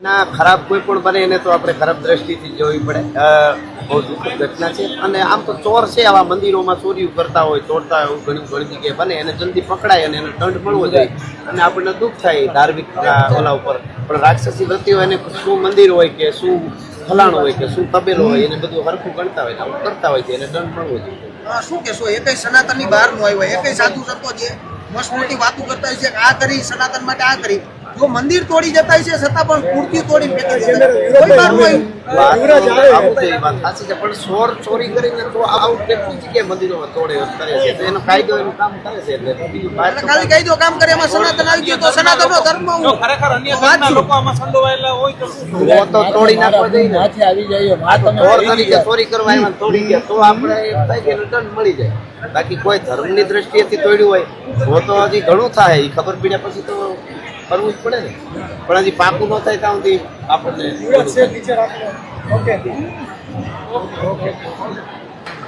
ના, ખરાબ કોઈ પણ બને એને તો આપણે ખરાબ દ્રષ્ટિથી જોવી પડે. બહુ દુઃખદ ઘટના છે. અને આમ તો ચોર છે આવા મંદિરોમાં ચોરીઓ કરતા હોય, તોડતા હોય ઘણી ઘણી જગ્યાએ બને. એને જલ્દી પકડાય અને એને દંડ મળવો જોઈએ. અને આપણને દુઃખ થાય ધાર્મિક ઓલા ઉપર. પણ રાક્ષસી વૃત્તિઓ એને શું મંદિર હોય કે શું ફલાણું હોય કે શું તબેલો હોય, એને બધું હરખું ગણતા હોય આવું કરતા હોય છે, એને દંડ મળવો જોઈએ. શું કહેશો? એ કઈ સનાતનની નું આવ્યો એ કઈ સાધુ સંતો છે મસ્ત મોટી વાતો કરતા હોય છે આ કરી, સનાતન માટે આ કરી. જો મંદિર તોડી જતા છે છતાં પણ મૂર્તિ તોડી કોઈ વાર નહીં પણ ચોર ચોરી કરીને તો આવું કેટલી જગ્યાએ મંદિરો તોડે કરે છે. તો એનો કાયદો એનું કામ કરે છે એટલે ખાલી કાયદો કામ કરે એમાં સનાતન આવી ગયો તો સનાતનનો ધર્મ હું જો ખરેખર અન્ય ધર્મના લોકો આમાં સંડોવાયેલા હોય તો શું? તો તો તોડી નાખવા દઈએ ને માથે આવી જાય ચોર તરીકે ચોરી કરવા એમાં તોડી ગયા તો આપણે એક થાય કે રિટર્ન દંડ મળી જાય. બાકી કોઈ ધર્મની દ્રષ્ટિએથી તોડ્યું હોય તો તો હજી ઘણું થાય એ ખબર પડ્યા પછી તો કરવું જ પડે ને. પણ હજી પાકું ન થાય ત્યાં સુધી આપણને ઓકે. ઓકે